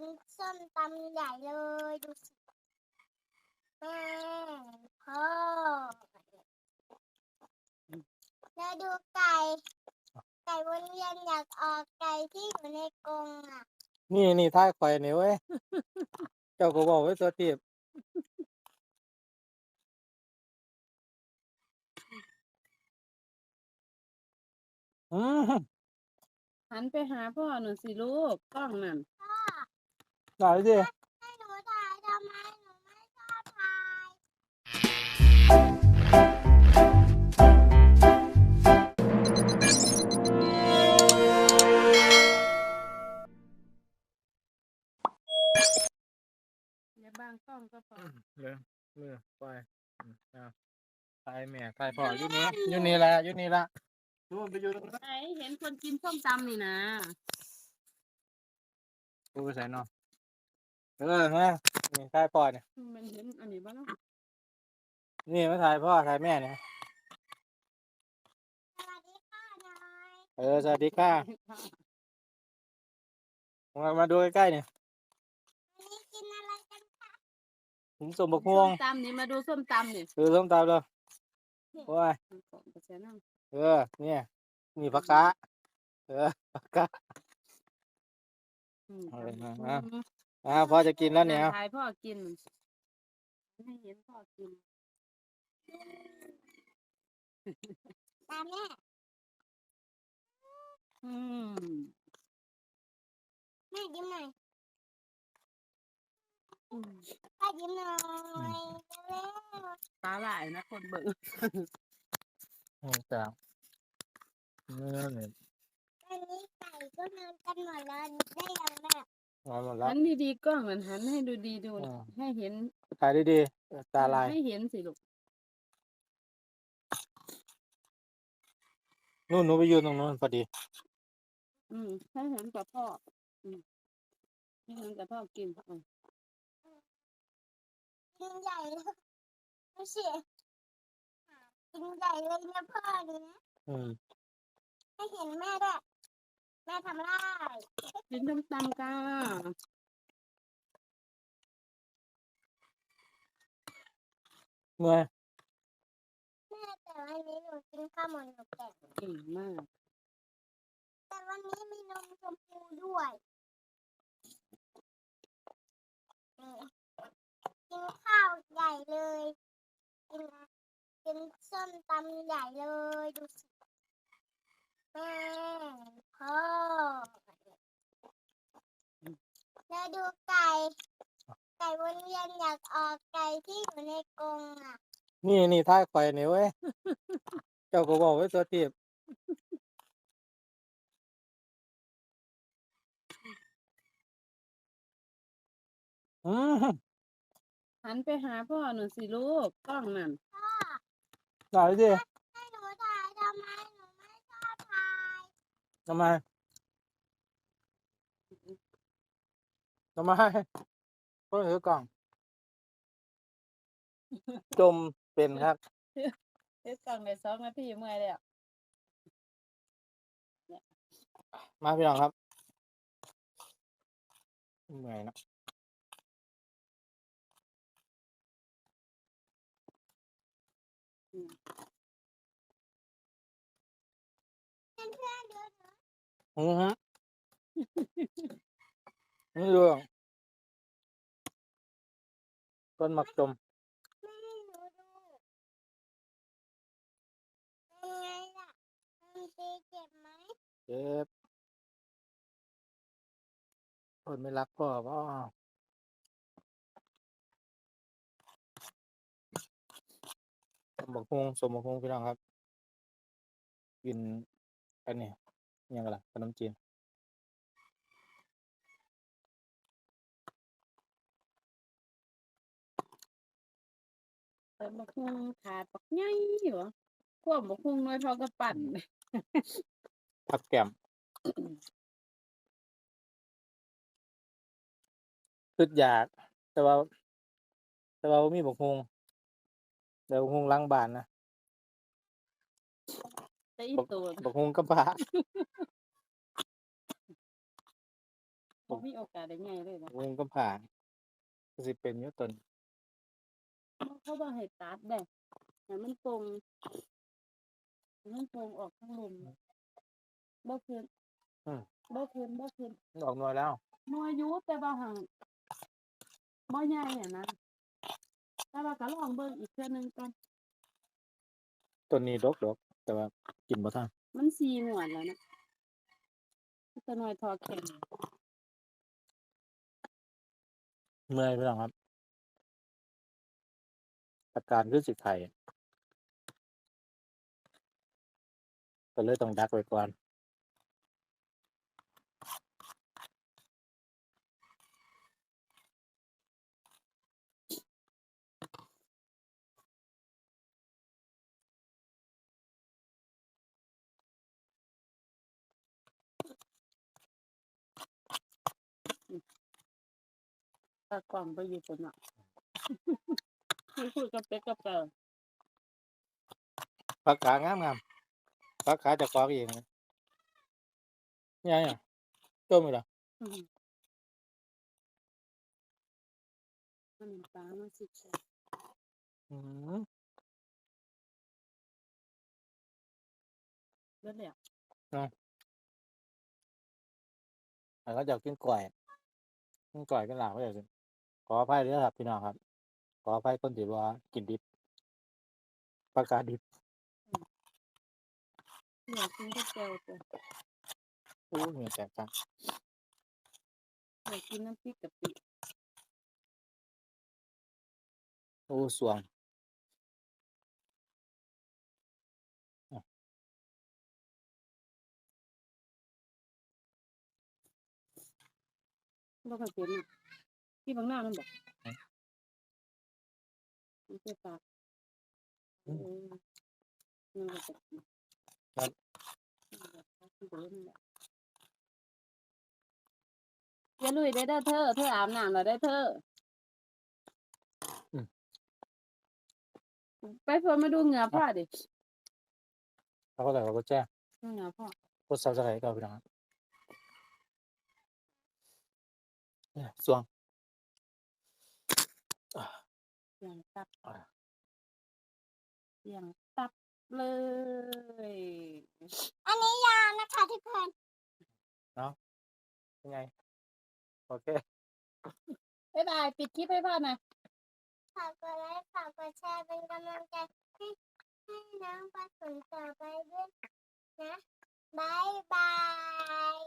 กินส้มตำใหญ่เลยดูสิแม่พ่อแล้วดูไก่ ไก่วนเวียนอยากออกไก่ที่อยู่ในกรงอะ นี่นี่ท้ายข่อยนี่เว้ย เจ้าก็บอกไว้ตัวทีบอืมหันไปหาพ่อหน่อยสิลูกกล้องนั่น พ่อ ได้ดิให้หนูถ่ายทำไมหนูไม่ชอบถ่ายอย่าบางกล้องก็พอเลยมือไปอืมอะถ่ายแม่ถ่ายพ่ออยู่นี่อยู่นี่ละอยู่นี่ละนู่นไปอยู่ตรงนั้นไหนเห็นคนกินส้มตำนี่นะกูไปใส่เนอน เออมานี่ถ่ายพ่อเนี่ยมันเห็นอันนี้บ้างนี่มาถ่ายพ่อถ่ายแม่เนี่ยสวัสดีค่ะนายเออสวัสดีค่ะมามาดูใกล้ๆเนี่ยวันนี้กินอะไรกันคะผมสมบักม่วส้งมตำนี่มาดูส้มตำนี่คือส้มตำเลยโอ้ยของกระเสียนั่งเออเนี่ยนี่ผักกาเออผักกาอืมเอาเลยตำมาอืมอ่าพอจะกินแล้วเนี่ยถ่ายพ่อกินให้เห็นพ่อกินตามแม่อืมแม่ยิ้มหน่อยอืมป้ายิ้มหน่อยเร็วตาหลายนะคนเบิ่งอืมจ้าเนื้อเนี่ยๆตอนนี้ไก่ก็นอนกันหมดแล้วได้ยังแม่ มาหมดแล้ว หันดีๆกล้องมันหันให้ดูดีดูอ่า ให้เห็นถ่ายดีๆเออตาลาย ให้เห็นสิลูกนู่นหนูไปยืนตรงนู้นพอดี อืมให้เห็นกับพ่ออืมให้เห็นกับพ่อกินอืมกินใหญ่เลยดูสิกินใหญ่เลยนะพ่อดูนะอืม ให้เห็นแม่ด้วย แม่ทำได้กินส้มตำกันเมื่อยแม่แต่วันนี้หนูกินข้าวหมดหนูแก่เก่งมาก แต่วันนี้มีนมชมพูด้วยนี่กินข้าวใหญ่เลยกินกินส้มตำใหญ่เลยดูสิแม่พ่อ แล้วดูไก่ ไก่วนเวียนอยากออกไก่ที่อยู่ในกรงอะ นี่นี่ท้ายข่อยนี่เว้ย เจ้าก็บอกไว้ตัวทีบอืมหันไปหาพ่อหน่อยสิลูกกล้องนั่นพ่อได้ดิให้หนูถ่ายทำไมหนูไม่ชอบถ่ายทำไม ทำไมก็ถือกล่อง จมเป็นครับเฮ็ดกล้องในสองนาทีเมื่อยแล้วมาพี่น้องครับเหนื่อยนะเพื่อนเพื่อนๆดูหนูอือฮะ นี่ดูต้นหมักจมไม่ให้หนูดูเปล่ะมันตีเจ็บไหมเจ็บคนไม่รักพ่อพ่อสมบักฮงสมบักฮงพี่น้องครับ กิน อันนี้ยังไงล่ะขนมจีน แต่บักฮุงขาดบักใหญ่อยู่วะพวกบักฮุงน้อยเท่ากับปั่นผักแก้มคืดอยาก แต่ว่า แต่ว่าบ่มีบักฮงแต่บักฮงล้างบานนะแต่อีตัวบักฮงกระบะบ่มีโอกาสได้ใหญ่เลยนะวงก็ผ่านก็สิเป็นอยู่ตน เขาบ่ให้ตัดได้ให้มันตรงให้มันตรงออกทั้งลมบ่ขึ้นบ่ขึ้นบ่ขึ้นมันออกหน่วยแล้วหน่วยอยู่แต่ว่าหังบ่ใหญ่อะนะแต่ว่าก็ลองเบิ่งอีกเทื่อหนึงก่อนต้นนี้ดกดกแต่ว่ากินบ่ทันมันสี่หนวดแล้วนะตัวน้อยทอแข็ง เมื่อยพี่น้องครับ อาการคือสิไข่ก็เลยต้องดักไว้ก่อนตากล่องไปอยู่คนน่ะ คุยคุยกับเป็กกับเก่าผักขางามงามผักขาจะกรอกเองนะนี่ไงอะต้มอีกแล้วอืมมันเป็นปลามาสิใช่อืมเบิดแล้วแล้วก็จะกินกล้วยกินกล้วยกันหลายก็อยากกินขออภัยด้วยครับพี่น้องครับข ออภัยคนที่ว่ากินดิบผักกาดดิบอยากกินกับแก้วตัวโอ้เหงื่อแตกจังอยากกินน้ำพริกกะปิโอ้สวงบ่เคยเป็นอะที่บางหน้ามันบอก มันเป็นปลาเออมันก็จะอย่าลุยได้เด้อเธอ เธออาบน้ำแล้วได้อเธออไปเพิ่นมาดูเหงื่อพ่อดิแล้วก็แต่เราก็แจ้งดูเหงื่อพ่อ กดซับสไครต์กับพี่น้องครับเนี่ยสวง เสียงตับอ่าเสียงตับเลย อันนี้ยานะคะทุกคนยังไง โอเคบ๊ายบาย ปิดคลิปให้พ่อหน่อยฝากกดไลค์ฝากกดแชร์เป็นกำลังใจให้ให้น้องปลาสนต่อไปด้วยนะบายบาย